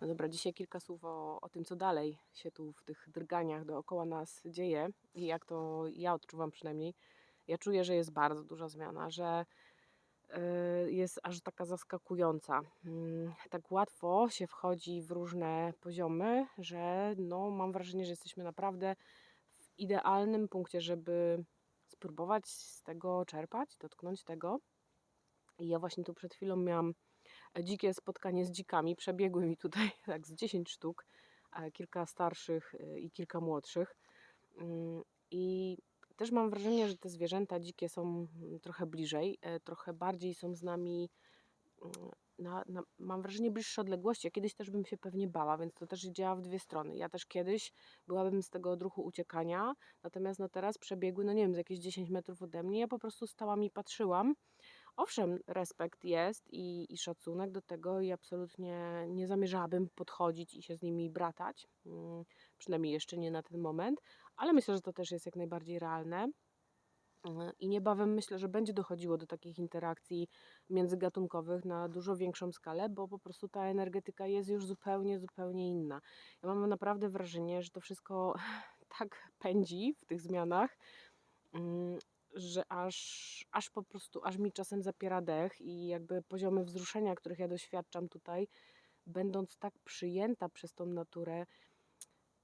No dobra, dzisiaj kilka słów o, o tym, co dalej się tu w tych drganiach dookoła nas dzieje i jak to ja odczuwam przynajmniej. Ja czuję, że jest bardzo duża zmiana, że y, jest aż taka zaskakująca. Mm, Tak łatwo się wchodzi w różne poziomy, że no, mam wrażenie, że jesteśmy naprawdę w idealnym punkcie, żeby spróbować z tego czerpać, dotknąć tego. I ja właśnie tu przed chwilą miałam dzikie spotkanie z dzikami. Przebiegły mi tutaj tak z 10 sztuk, e, kilka starszych e, i kilka młodszych. Mm, I też mam wrażenie, że te zwierzęta dzikie są mm, trochę bliżej, e, trochę bardziej są z nami. mm, Na, na, mam wrażenie bliższe odległości. Ja kiedyś też bym się pewnie bała, więc to też działa w dwie strony. Ja też kiedyś byłabym z tego odruchu uciekania, natomiast no teraz przebiegły, no nie wiem, z jakieś 10 metrów ode mnie. Ja po prostu stałam i patrzyłam. Owszem, respekt jest i, i szacunek do tego i absolutnie nie zamierzałabym podchodzić i się z nimi bratać, mm, przynajmniej jeszcze nie na ten moment, ale myślę, że to też jest jak najbardziej realne. Mm, I niebawem myślę, że będzie dochodziło do takich interakcji międzygatunkowych na dużo większą skalę, bo po prostu ta energetyka jest już zupełnie, zupełnie inna. Ja mam naprawdę wrażenie, że to wszystko tak pędzi w tych zmianach, mm, że aż, aż po prostu, aż mi czasem zapiera dech i jakby poziomy wzruszenia, których ja doświadczam tutaj, będąc tak przyjęta przez tą naturę,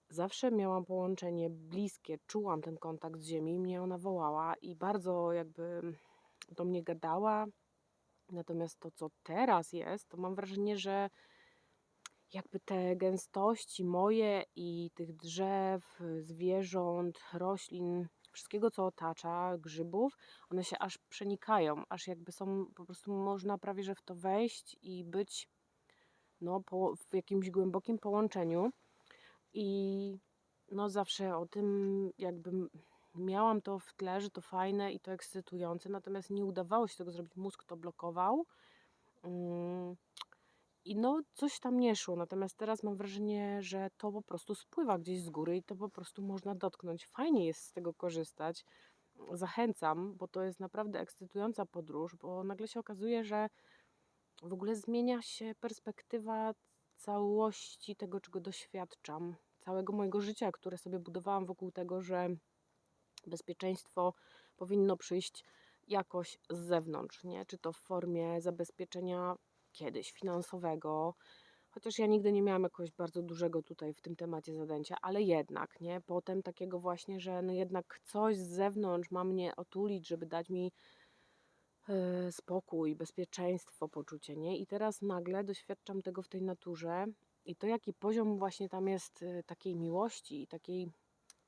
zawsze miałam połączenie bliskie, czułam ten kontakt z ziemi, mnie ona wołała i bardzo jakby do mnie gadała. Natomiast to, co teraz jest, to mam wrażenie, że jakby te gęstości moje i tych drzew, zwierząt, roślin, wszystkiego co otacza, grzybów, one się aż przenikają, aż jakby są, po prostu można prawie że w to wejść i być no, po, w jakimś głębokim połączeniu. I no zawsze o tym jakby miałam to w tle, że to fajne i to ekscytujące, natomiast nie udawało się tego zrobić, mózg to blokował. I no coś tam nie szło, natomiast teraz mam wrażenie, że to po prostu spływa gdzieś z góry i to po prostu można dotknąć. Fajnie jest z tego korzystać. Zachęcam, bo to jest naprawdę ekscytująca podróż, bo nagle się okazuje, że w ogóle zmienia się perspektywa całości tego, czego doświadczam, całego mojego życia, które sobie budowałam wokół tego, że bezpieczeństwo powinno przyjść jakoś z zewnątrz, nie? Czy to w formie zabezpieczenia kiedyś finansowego, chociaż ja nigdy nie miałam jakoś bardzo dużego tutaj w tym temacie zadęcia, ale jednak, nie? Potem takiego właśnie, że no jednak coś z zewnątrz ma mnie otulić, żeby dać mi e, spokój, bezpieczeństwo, poczucie, nie? I teraz nagle doświadczam tego w tej naturze i to, jaki poziom właśnie tam jest e, takiej miłości i takiej,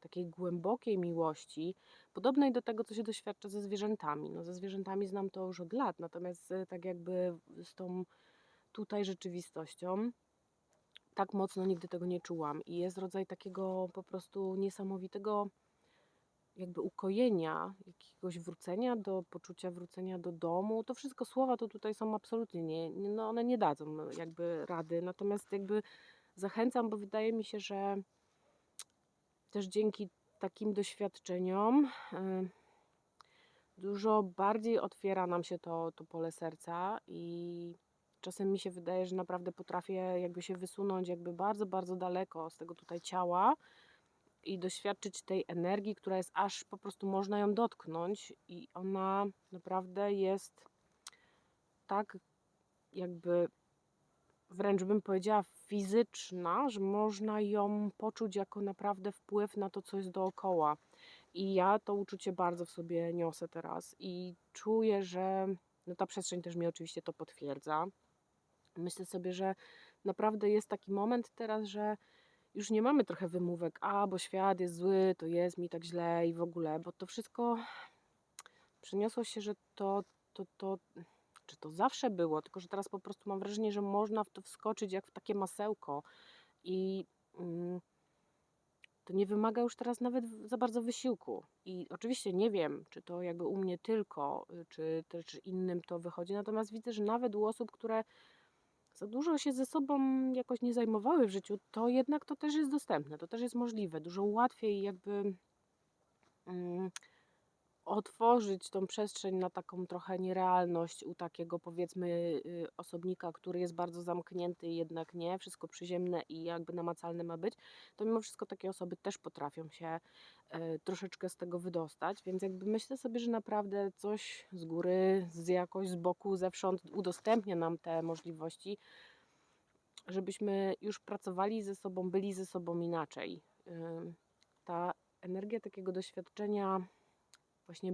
takiej głębokiej miłości, podobnej do tego, co się doświadcza ze zwierzętami. No, ze zwierzętami znam to już od lat, natomiast e, tak jakby z tą tutaj rzeczywistością tak mocno nigdy tego nie czułam. I jest rodzaj takiego po prostu niesamowitego jakby ukojenia, jakiegoś wrócenia do poczucia wrócenia do domu. To wszystko słowa to tutaj są absolutnie nie, no one nie dadzą jakby rady. Natomiast jakby zachęcam, bo wydaje mi się, że też dzięki takim doświadczeniom y, dużo bardziej otwiera nam się to, to pole serca i czasem mi się wydaje, że naprawdę potrafię jakby się wysunąć jakby bardzo, bardzo daleko z tego tutaj ciała i doświadczyć tej energii, która jest aż po prostu można ją dotknąć i ona naprawdę jest tak jakby wręcz bym powiedziała fizyczna, że można ją poczuć jako naprawdę wpływ na to, co jest dookoła. I ja to uczucie bardzo w sobie niosę teraz i czuję, że no ta przestrzeń też mi oczywiście to potwierdza. Myślę sobie, że naprawdę jest taki moment teraz, że już nie mamy trochę wymówek, a bo świat jest zły, to jest mi tak źle i w ogóle, bo to wszystko przyniosło się, że to, to, to, czy to zawsze było, tylko że teraz po prostu mam wrażenie, że można w to wskoczyć jak w takie masełko i mm, to nie wymaga już teraz nawet za bardzo wysiłku. I oczywiście nie wiem, czy to jakby u mnie tylko, y, czy też innym to wychodzi, natomiast widzę, że nawet u osób, które za dużo się ze sobą jakoś nie zajmowały w życiu, to jednak to też jest dostępne, to też jest możliwe. Dużo łatwiej jakby mm, otworzyć tą przestrzeń na taką trochę nierealność u takiego powiedzmy y, osobnika, który jest bardzo zamknięty jednak nie, wszystko przyziemne i jakby namacalne ma być, to mimo wszystko takie osoby też potrafią się y, troszeczkę z tego wydostać, więc jakby myślę sobie, że naprawdę coś z góry, z jakoś z boku, zewsząd udostępnia nam te możliwości, żebyśmy już pracowali ze sobą, byli ze sobą inaczej. Y, Ta energia takiego doświadczenia właśnie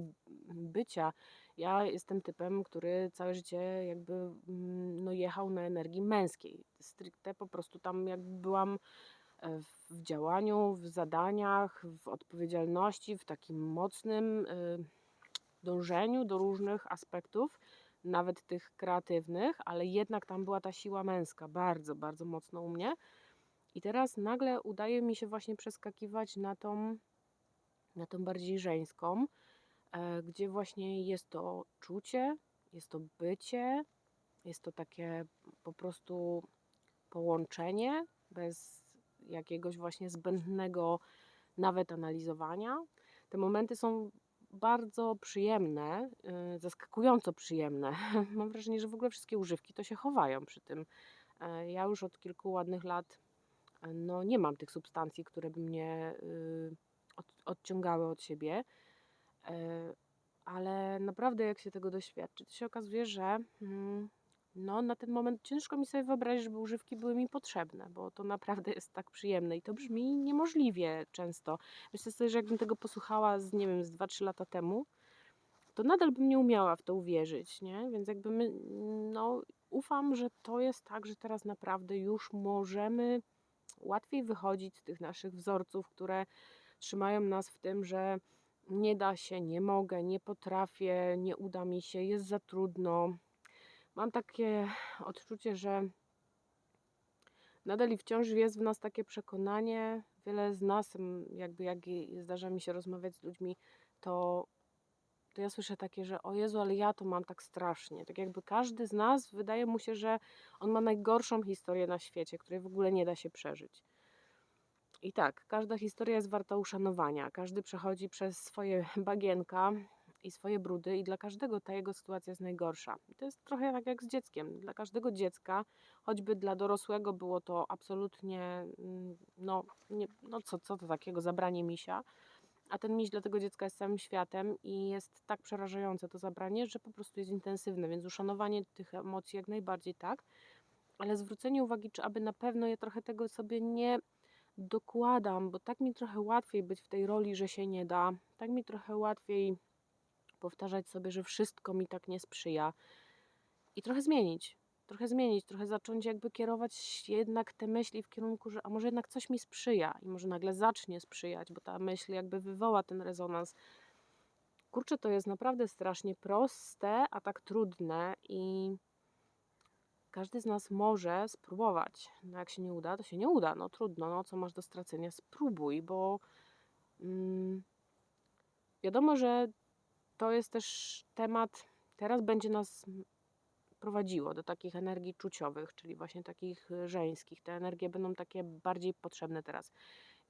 bycia. Ja jestem typem, który całe życie jakby mm, no, jechał na energii męskiej. Stricte po prostu tam jakby byłam e, w działaniu, w zadaniach, w odpowiedzialności, w takim mocnym y, dążeniu do różnych aspektów, nawet tych kreatywnych, ale jednak tam była ta siła męska bardzo, bardzo mocno u mnie. I teraz nagle udaje mi się właśnie przeskakiwać na tą, na tą bardziej żeńską, e, gdzie właśnie jest to czucie, jest to bycie, jest to takie po prostu połączenie bez jakiegoś właśnie zbędnego nawet analizowania. Te momenty są bardzo przyjemne, y, zaskakująco przyjemne. Mam wrażenie, że w ogóle wszystkie używki to się chowają przy tym. E, Ja już od kilku ładnych lat e, no, nie mam tych substancji, które by mnie y, od, odciągały od siebie. E, Ale naprawdę, jak się tego doświadczy, to się okazuje, że mm, no, na ten moment ciężko mi sobie wyobrazić, żeby używki były mi potrzebne, bo to naprawdę jest tak przyjemne i to brzmi niemożliwie często. Myślę sobie, że jakbym tego posłuchała z, nie wiem, z 2-3 lata temu, to nadal bym nie umiała w to uwierzyć, nie? Więc jakby my, no, ufam, że to jest tak, że teraz naprawdę już możemy łatwiej wychodzić z tych naszych wzorców, które trzymają nas w tym, że nie da się, nie mogę, nie potrafię, nie uda mi się, jest za trudno. Mam takie odczucie, że nadal i wciąż jest w nas takie przekonanie, wiele z nas, jakby jak zdarza mi się rozmawiać z ludźmi, to, to ja słyszę takie, że o Jezu, ale ja to mam tak strasznie. Tak jakby każdy z nas wydaje mu się, że on ma najgorszą historię na świecie, której w ogóle nie da się przeżyć. I tak, każda historia jest warta uszanowania. Każdy przechodzi przez swoje bagienka i swoje brudy, i dla każdego ta jego sytuacja jest najgorsza. To jest trochę tak jak z dzieckiem. Dla każdego dziecka, choćby dla dorosłego było to absolutnie, mm, no, nie, no co, co to takiego, zabranie misia. A ten miś dla tego dziecka jest całym światem i jest tak przerażające to zabranie, że po prostu jest intensywne, więc uszanowanie tych emocji jak najbardziej tak, ale zwrócenie uwagi, czy aby na pewno ja trochę tego sobie nie dokładam, bo tak mi trochę łatwiej być w tej roli, że się nie da, tak mi trochę łatwiej powtarzać sobie, że wszystko mi tak nie sprzyja i trochę zmienić, trochę zmienić, trochę zacząć jakby kierować jednak te myśli w kierunku, że a może jednak coś mi sprzyja i może nagle zacznie sprzyjać, bo ta myśl jakby wywoła ten rezonans. Kurczę, to jest naprawdę strasznie proste, a tak trudne i każdy z nas może spróbować. No jak się nie uda, to się nie uda. No trudno, no co masz do stracenia? Spróbuj, bo mm, wiadomo, że to jest też temat, teraz będzie nas prowadziło do takich energii czuciowych, czyli właśnie takich y, żeńskich. Te energie będą takie bardziej potrzebne teraz.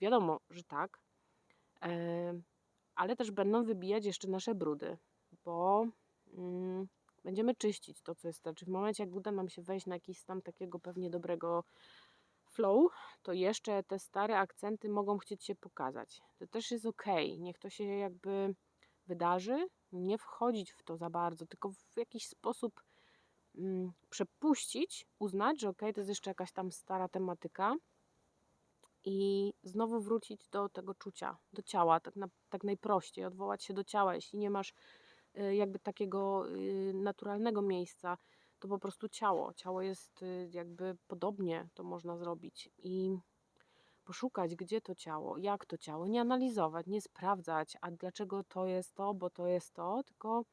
Wiadomo, że tak, e, ale też będą wybijać jeszcze nasze brudy, bo mm, będziemy czyścić to, co jest. Znaczy, w momencie, jak uda nam się wejść na jakiś stan takiego pewnie dobrego flow, to jeszcze te stare akcenty mogą chcieć się pokazać. To też jest ok, niech to się jakby wydarzy, nie wchodzić w to za bardzo, tylko w jakiś sposób mm, przepuścić, uznać, że ok, to jest jeszcze jakaś tam stara tematyka i znowu wrócić do tego czucia, do ciała, tak, na, tak najprościej, odwołać się do ciała. Jeśli nie masz jakby takiego y, naturalnego miejsca, to po prostu ciało. Ciało jest y, jakby podobnie, to można zrobić i poszukać, gdzie to ciało, jak to ciało, nie analizować, nie sprawdzać, a dlaczego to jest to, bo to jest to, tylko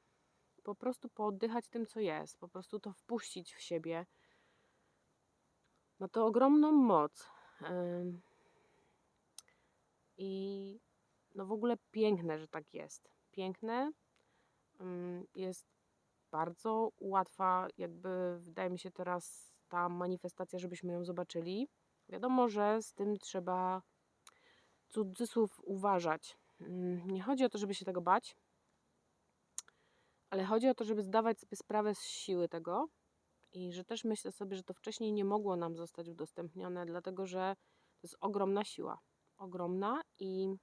po prostu pooddychać tym, co jest, po prostu to wpuścić w siebie. Ma to ogromną moc. I no w ogóle piękne, że tak jest. Piękne. Jest bardzo łatwa, jakby wydaje mi się teraz ta manifestacja, żebyśmy ją zobaczyli. Wiadomo, że z tym trzeba cudzysłów uważać. Ym, Nie chodzi o to, żeby się tego bać, Ale chodzi o to, żeby zdawać sobie sprawę z siły tego i że też myślę sobie, że to wcześniej nie mogło nam zostać udostępnione, dlatego że to jest ogromna siła. Ogromna i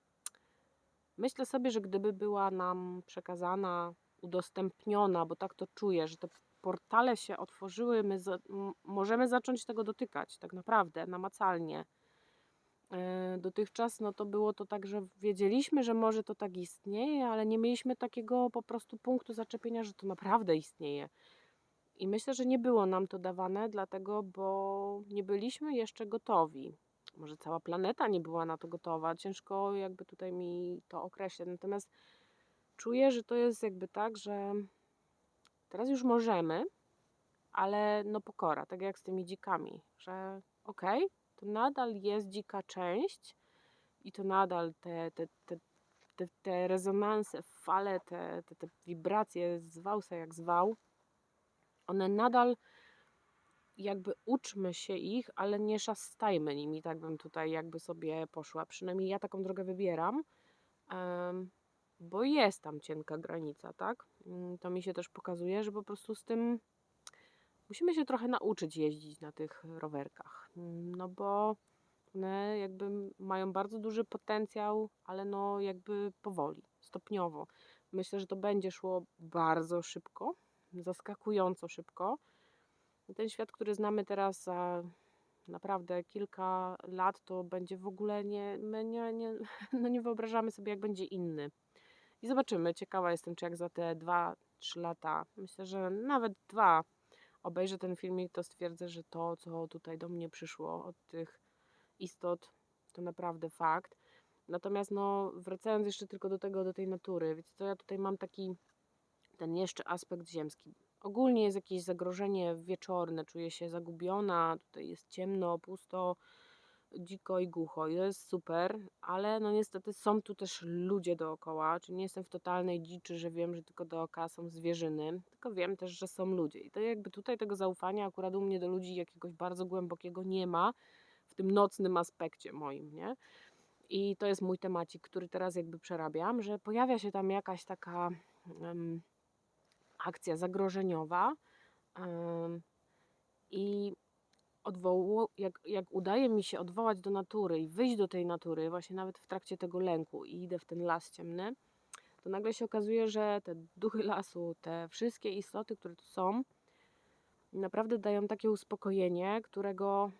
myślę sobie, że gdyby była nam przekazana, udostępniona, bo tak to czuję, że te portale się otworzyły, my za, możemy zacząć tego dotykać tak naprawdę, namacalnie. E, Dotychczas no to było to tak, że wiedzieliśmy, że może to tak istnieje, ale nie mieliśmy takiego po prostu punktu zaczepienia, że to naprawdę istnieje. I myślę, że nie było nam to dawane, dlatego, bo nie byliśmy jeszcze gotowi. Może cała planeta nie była na to gotowa. Ciężko jakby tutaj mi to określić. Natomiast czuję, że to jest jakby tak, że teraz już możemy, ale no pokora, tak jak z tymi dzikami, że okej, okay, to nadal jest dzika część i to nadal te, te, te, te, te rezonanse, fale, te, te, te wibracje, zwał se jak zwał, one nadal jakby uczmy się ich, ale nie szastajmy nimi, tak bym tutaj jakby sobie poszła. Przynajmniej ja taką drogę wybieram, bo jest tam cienka granica, tak? Mm, To mi się też pokazuje, że po prostu z tym musimy się trochę nauczyć jeździć na tych rowerkach. Mm, No bo one jakby mają bardzo duży potencjał, ale no jakby powoli, stopniowo. Myślę, że to będzie szło bardzo szybko, zaskakująco szybko. Ten świat, który znamy teraz za naprawdę kilka lat, to będzie w ogóle nie, my nie, nie, no nie wyobrażamy sobie, jak będzie inny. I zobaczymy. Ciekawa jestem, czy jak za te 2-3 lata, myślę, że nawet dwa, obejrzę ten filmik, to stwierdzę, że to, co tutaj do mnie przyszło od tych istot, to naprawdę fakt. Natomiast no, wracając jeszcze tylko do tego, do tej natury, wiecie co, ja tutaj mam taki ten jeszcze aspekt ziemski. Ogólnie jest jakieś zagrożenie wieczorne, czuję się zagubiona, tutaj jest ciemno, pusto, dziko i głucho i to jest super, ale no niestety są tu też ludzie dookoła, czyli nie jestem w totalnej dziczy, że wiem, że tylko dookoła są zwierzyny, tylko wiem też, że są ludzie i to jakby tutaj tego zaufania akurat u mnie do ludzi jakiegoś bardzo głębokiego nie ma w tym nocnym aspekcie moim, nie? I to jest mój temacik, który teraz jakby przerabiam, że pojawia się tam jakaś taka em, akcja zagrożeniowa em, i odwołu, jak, jak udaje mi się odwołać do natury i wyjść do tej natury, właśnie nawet w trakcie tego lęku i idę w ten las ciemny, to nagle się okazuje, że te duchy lasu, te wszystkie istoty, które tu są, naprawdę dają takie uspokojenie, którego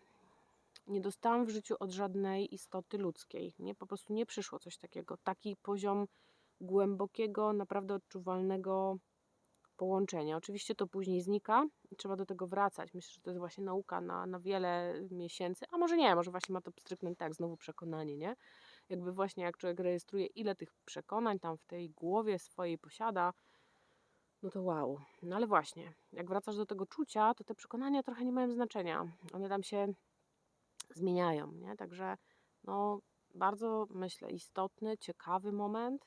nie dostałam w życiu od żadnej istoty ludzkiej. Nie, po prostu nie przyszło coś takiego. Taki poziom głębokiego, naprawdę odczuwalnego połączenia. Oczywiście to później znika i trzeba do tego wracać. Myślę, że to jest właśnie nauka na, na wiele miesięcy, a może nie, może właśnie ma to stryknąć tak, znowu przekonanie, nie? Jakby właśnie jak człowiek rejestruje, ile tych przekonań tam w tej głowie swojej posiada, no to wow. No ale właśnie, jak wracasz do tego czucia, to te przekonania trochę nie mają znaczenia. One tam się zmieniają, nie? Także no bardzo, myślę, istotny, ciekawy moment.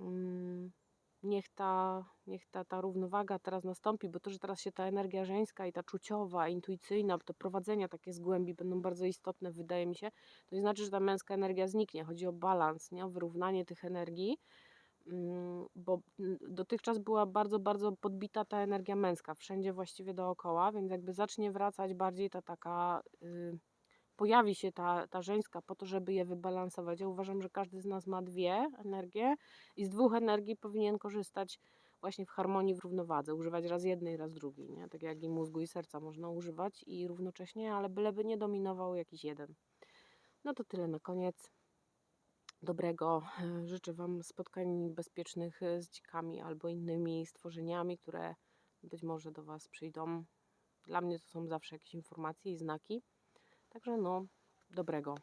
Mm, niech ta, niech ta, ta równowaga teraz nastąpi, bo to, że teraz się ta energia żeńska i ta czuciowa, intuicyjna, te prowadzenia takie z głębi będą bardzo istotne, wydaje mi się, to nie znaczy, że ta męska energia zniknie. Chodzi o balans, nie? o wyrównanie tych energii, mm, bo mm, dotychczas była bardzo, bardzo podbita ta energia męska, wszędzie właściwie dookoła, więc jakby zacznie wracać bardziej ta taka... y, pojawi się ta, ta żeńska po to, żeby je wybalansować. Ja uważam, że każdy z nas ma dwie energie i z dwóch energii powinien korzystać właśnie w harmonii, w równowadze, używać raz jednej, raz drugiej, nie? Tak jak i mózgu i serca można używać i równocześnie, ale byleby nie dominował jakiś jeden. No to tyle na koniec. Dobrego. Życzę Wam spotkań bezpiecznych z dzikami albo innymi stworzeniami, które być może do Was przyjdą. Dla mnie to są zawsze jakieś informacje i znaki. Także no, dobrego.